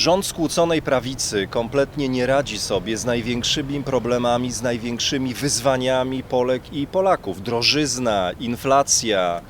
Rząd skłóconej prawicy kompletnie nie radzi sobie z największymi problemami, z największymi wyzwaniami Polek i Polaków. Drożyzna, inflacja,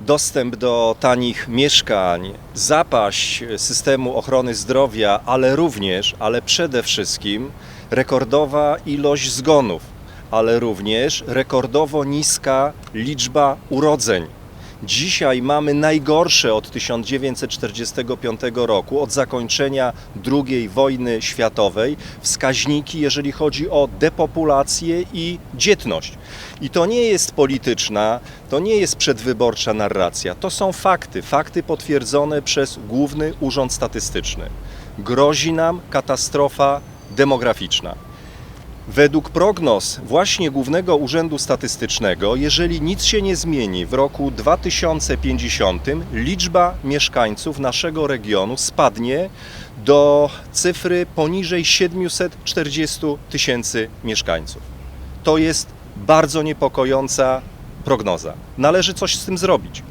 dostęp do tanich mieszkań, zapaść systemu ochrony zdrowia, ale również, ale przede wszystkim rekordowa ilość zgonów, ale również rekordowo niska liczba urodzeń. Dzisiaj mamy najgorsze od 1945 roku, od zakończenia II wojny światowej, wskaźniki, jeżeli chodzi o depopulację i dzietność. I to nie jest polityczna, to nie jest przedwyborcza narracja, to są fakty, fakty potwierdzone przez Główny Urząd Statystyczny. Grozi nam katastrofa demograficzna. Według prognoz właśnie Głównego Urzędu Statystycznego, jeżeli nic się nie zmieni w roku 2050, liczba mieszkańców naszego regionu spadnie do cyfry poniżej 740 tysięcy mieszkańców. To jest bardzo niepokojąca prognoza. Należy coś z tym zrobić.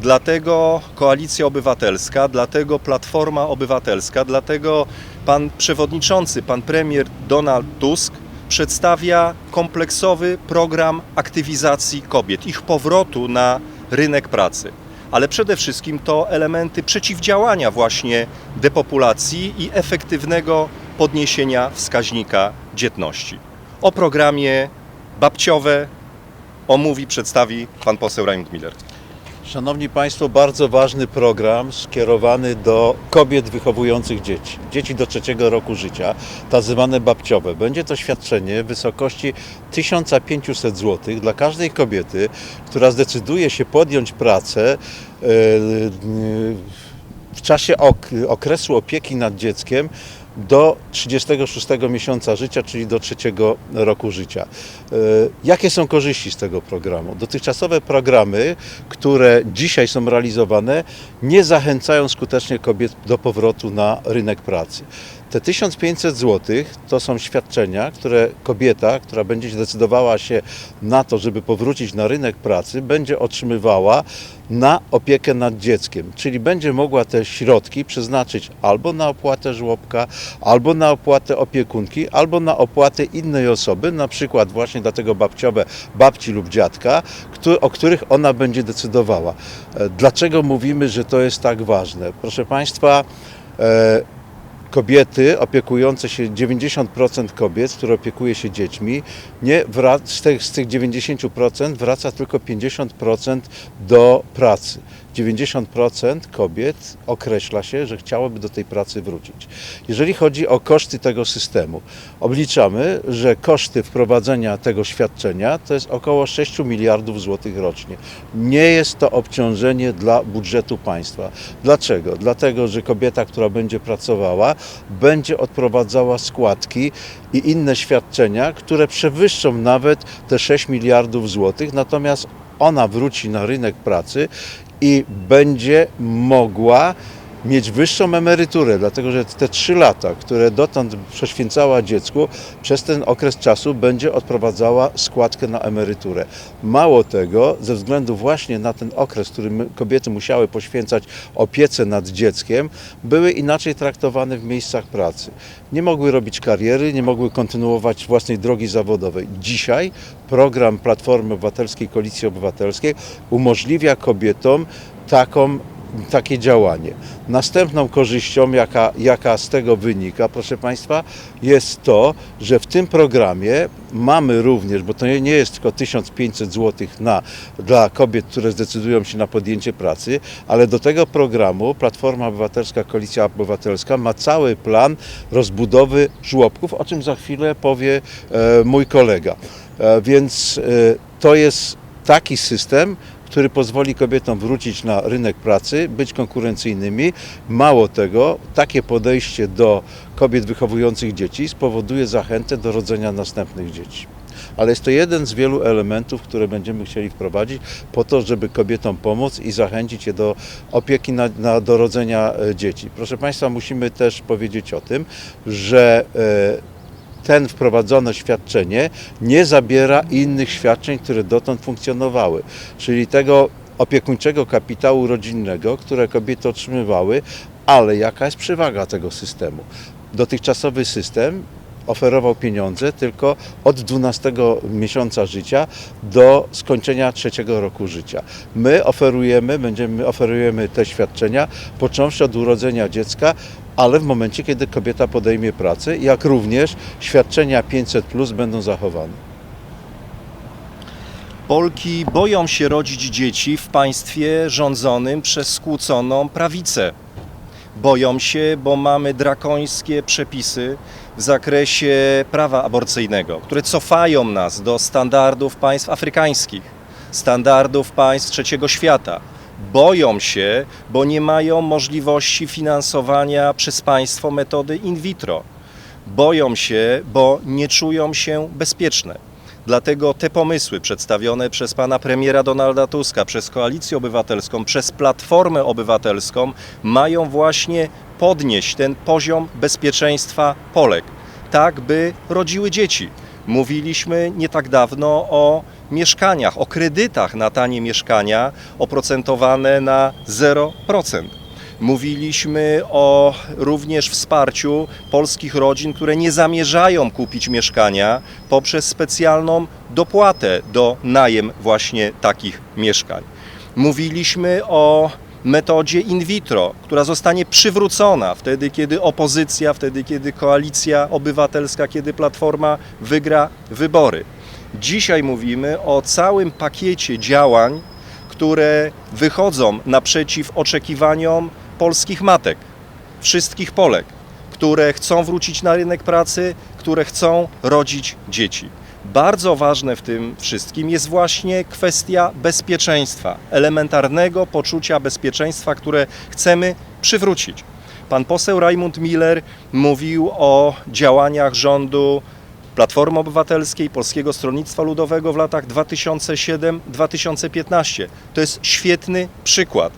Dlatego Koalicja Obywatelska, dlatego Platforma Obywatelska, dlatego pan przewodniczący, pan premier Donald Tusk przedstawia kompleksowy program aktywizacji kobiet, ich powrotu na rynek pracy. Ale przede wszystkim to elementy przeciwdziałania właśnie depopulacji i efektywnego podniesienia wskaźnika dzietności. O programie babciowe omówi, przedstawi pan poseł Raimund Miller. Szanowni Państwo, bardzo ważny program skierowany do kobiet wychowujących dzieci, dzieci do trzeciego roku życia, tak zwane babciowe. Będzie to świadczenie w wysokości 1500 zł dla każdej kobiety, która zdecyduje się podjąć pracę e, w czasie ok okresu opieki nad dzieckiem do 36 miesiąca życia, czyli do trzeciego roku życia. E, Jakie są korzyści z tego programu? Dotychczasowe programy, które dzisiaj są realizowane, nie zachęcają skutecznie kobiet do powrotu na rynek pracy. Te 1500 zł to są świadczenia, które kobieta, która będzie decydowała się na to, żeby powrócić na rynek pracy, będzie otrzymywała na opiekę nad dzieckiem, czyli będzie mogła te środki przeznaczyć albo na opłatę żłobka, albo na opłatę opiekunki, albo na opłatę innej osoby, na przykład właśnie dlatego babciowe babci lub dziadka, o których ona będzie decydowała. E, Dlaczego mówimy, że to jest tak ważne? Proszę Państwa, e, kobiety opiekujące się, 90% kobiet, które opiekuje się dziećmi, nie wrac, z, tych, z tych 90% wraca tylko 50% do pracy. 90% kobiet określa się, że chciałoby do tej pracy wrócić. Jeżeli chodzi o koszty tego systemu, obliczamy, że koszty wprowadzenia tego świadczenia to jest około 6 miliardów złotych rocznie. Nie jest to obciążenie dla budżetu państwa. Dlaczego? Dlatego, że kobieta, która będzie pracowała, będzie odprowadzała składki i inne świadczenia, które przewyższą nawet te 6 miliardów złotych, natomiast ona wróci na rynek pracy i będzie mogła mieć wyższą emeryturę, dlatego że te trzy lata, które dotąd poświęcała dziecku, przez ten okres czasu będzie odprowadzała składkę na emeryturę. Mało tego, ze względu właśnie na ten okres, który kobiety musiały poświęcać opiece nad dzieckiem, były inaczej traktowane w miejscach pracy. Nie mogły robić kariery, nie mogły kontynuować własnej drogi zawodowej. Dzisiaj program Platformy Obywatelskiej, Koalicji Obywatelskiej umożliwia kobietom taką takie działanie. Następną korzyścią, jaka, jaka z tego wynika, proszę Państwa, jest to, że w tym programie mamy również, bo to nie jest tylko 1500 zł na, dla kobiet, które zdecydują się na podjęcie pracy, ale do tego programu Platforma Obywatelska, Koalicja Obywatelska ma cały plan rozbudowy żłobków, o czym za chwilę powie e, mój kolega. E, więc e, to jest taki system, który pozwoli kobietom wrócić na rynek pracy, być konkurencyjnymi. Mało tego, takie podejście do kobiet wychowujących dzieci spowoduje zachętę do rodzenia następnych dzieci. Ale jest to jeden z wielu elementów, które będziemy chcieli wprowadzić po to, żeby kobietom pomóc i zachęcić je do opieki na, na, e, dzieci. Proszę Państwa, musimy też powiedzieć o tym, że e, ten wprowadzone świadczenie nie zabiera innych świadczeń, które dotąd funkcjonowały, czyli tego opiekuńczego kapitału rodzinnego, które kobiety otrzymywały, Ale jaka jest przewaga tego systemu? Dotychczasowy system oferował pieniądze tylko od 12 miesiąca życia do skończenia trzeciego roku życia. My oferujemy, będziemy oferujemy te świadczenia począwszy od urodzenia dziecka, ale w momencie, kiedy kobieta podejmie pracę, jak również świadczenia 500 plus będą zachowane. Polki boją się rodzić dzieci w państwie rządzonym przez skłóconą prawicę. Boją się, bo mamy drakońskie przepisy w zakresie prawa aborcyjnego, które cofają nas do standardów państw afrykańskich, standardów państw trzeciego świata. Boją się, bo nie mają możliwości finansowania przez państwo metody in vitro. Boją się, bo nie czują się bezpieczne. Dlatego te pomysły przedstawione przez pana premiera Donalda Tuska, przez Koalicję Obywatelską, przez Platformę Obywatelską mają właśnie podnieść ten poziom bezpieczeństwa Polek, tak by rodziły dzieci. Mówiliśmy nie tak dawno o mieszkaniach, o kredytach na tanie mieszkania oprocentowane na 0%. Mówiliśmy o również wsparciu polskich rodzin, które nie zamierzają kupić mieszkania poprzez specjalną dopłatę do najem właśnie takich mieszkań. Mówiliśmy o metodzie in vitro, która zostanie przywrócona wtedy, kiedy opozycja, wtedy, kiedy koalicja obywatelska, kiedy Platforma wygra wybory. Dzisiaj mówimy o całym pakiecie działań, które wychodzą naprzeciw oczekiwaniom polskich matek, wszystkich Polek, które chcą wrócić na rynek pracy, które chcą rodzić dzieci. Bardzo ważne w tym wszystkim jest właśnie kwestia bezpieczeństwa, elementarnego poczucia bezpieczeństwa, które chcemy przywrócić. Pan poseł Raimund Miller mówił o działaniach rządu Platformy Obywatelskiej, Polskiego Stronnictwa Ludowego w latach 2007-2015. To jest świetny przykład.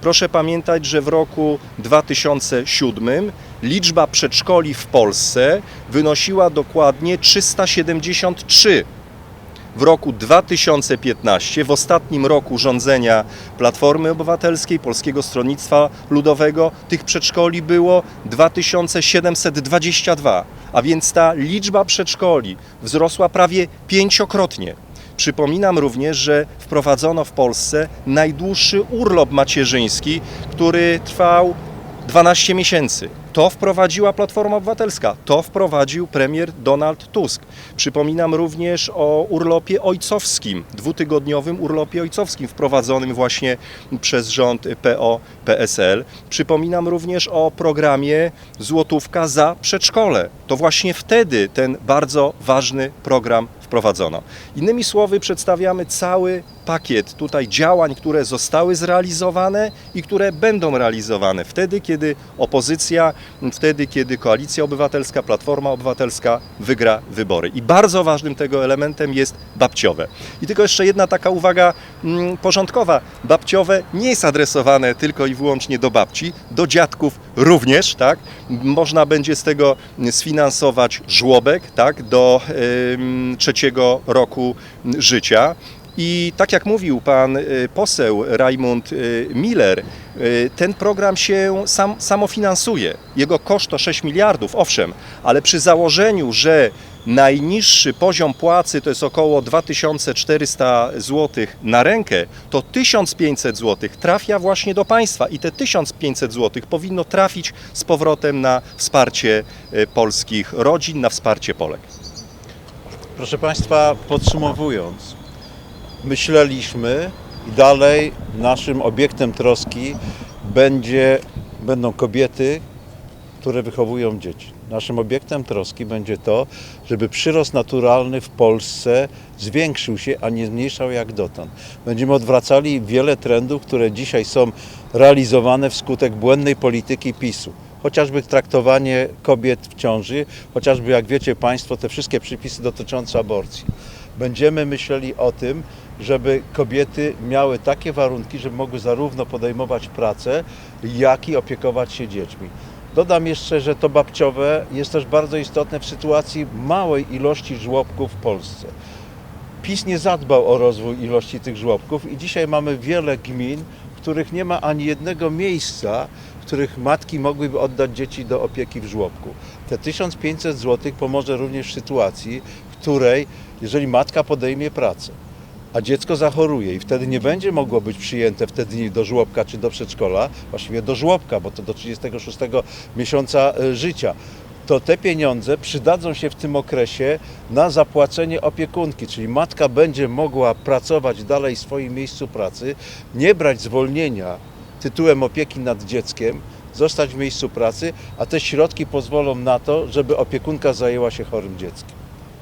Proszę pamiętać, że w roku 2007 liczba przedszkoli w Polsce wynosiła dokładnie 373. W roku 2015, w ostatnim roku rządzenia Platformy Obywatelskiej, Polskiego Stronnictwa Ludowego, tych przedszkoli było 2722, a więc ta liczba przedszkoli wzrosła prawie pięciokrotnie. Przypominam również, że wprowadzono w Polsce najdłuższy urlop macierzyński, który trwał 12 miesięcy. To wprowadziła Platforma Obywatelska, to wprowadził premier Donald Tusk. Przypominam również o urlopie ojcowskim, dwutygodniowym urlopie ojcowskim wprowadzonym właśnie przez rząd PO-PSL. Przypominam również o programie Złotówka za przedszkole. To właśnie wtedy ten bardzo ważny program wprowadzono. Innymi słowy, przedstawiamy cały pakiet tutaj działań, które zostały zrealizowane i które będą realizowane wtedy, kiedy opozycja, wtedy, kiedy Koalicja Obywatelska, Platforma Obywatelska wygra wybory. I bardzo ważnym tego elementem jest babciowe. I tylko jeszcze jedna taka uwaga mm, porządkowa. Babciowe nie jest adresowane tylko i wyłącznie do babci, do dziadków również, tak? Można będzie z tego sfinansować żłobek, tak? Do ym, trzeciego roku życia. I tak jak mówił pan y, poseł Raimund y, Miller, y, ten program się sam, samofinansuje. Jego koszt to 6 miliardów, owszem, ale przy założeniu, że najniższy poziom płacy to jest około 2400 zł na rękę, to 1500 zł trafia właśnie do państwa i te 1500 zł powinno trafić z powrotem na wsparcie polskich rodzin, na wsparcie Polek. Proszę Państwa, podsumowując, myśleliśmy i dalej naszym obiektem troski będzie, będą kobiety, które wychowują dzieci. Naszym obiektem troski będzie to, żeby przyrost naturalny w Polsce zwiększył się, a nie zmniejszał jak dotąd. Będziemy odwracali wiele trendów, które dzisiaj są realizowane wskutek błędnej polityki PiSu chociażby traktowanie kobiet w ciąży, chociażby jak wiecie Państwo, te wszystkie przepisy dotyczące aborcji. Będziemy myśleli o tym, żeby kobiety miały takie warunki, żeby mogły zarówno podejmować pracę, jak i opiekować się dziećmi. Dodam jeszcze, że to babciowe jest też bardzo istotne w sytuacji małej ilości żłobków w Polsce. PiS nie zadbał o rozwój ilości tych żłobków i dzisiaj mamy wiele gmin, w których nie ma ani jednego miejsca, w których matki mogłyby oddać dzieci do opieki w żłobku. Te 1500 zł pomoże również w sytuacji, w której, jeżeli matka podejmie pracę, a dziecko zachoruje i wtedy nie będzie mogło być przyjęte w te dni do żłobka czy do przedszkola, właściwie do żłobka, bo to do 36 miesiąca e, życia, to te pieniądze przydadzą się w tym okresie na zapłacenie opiekunki, czyli matka będzie mogła pracować dalej w swoim miejscu pracy, nie brać zwolnienia tytułem opieki nad dzieckiem, zostać w miejscu pracy, a te środki pozwolą na to, żeby opiekunka zajęła się chorym dzieckiem.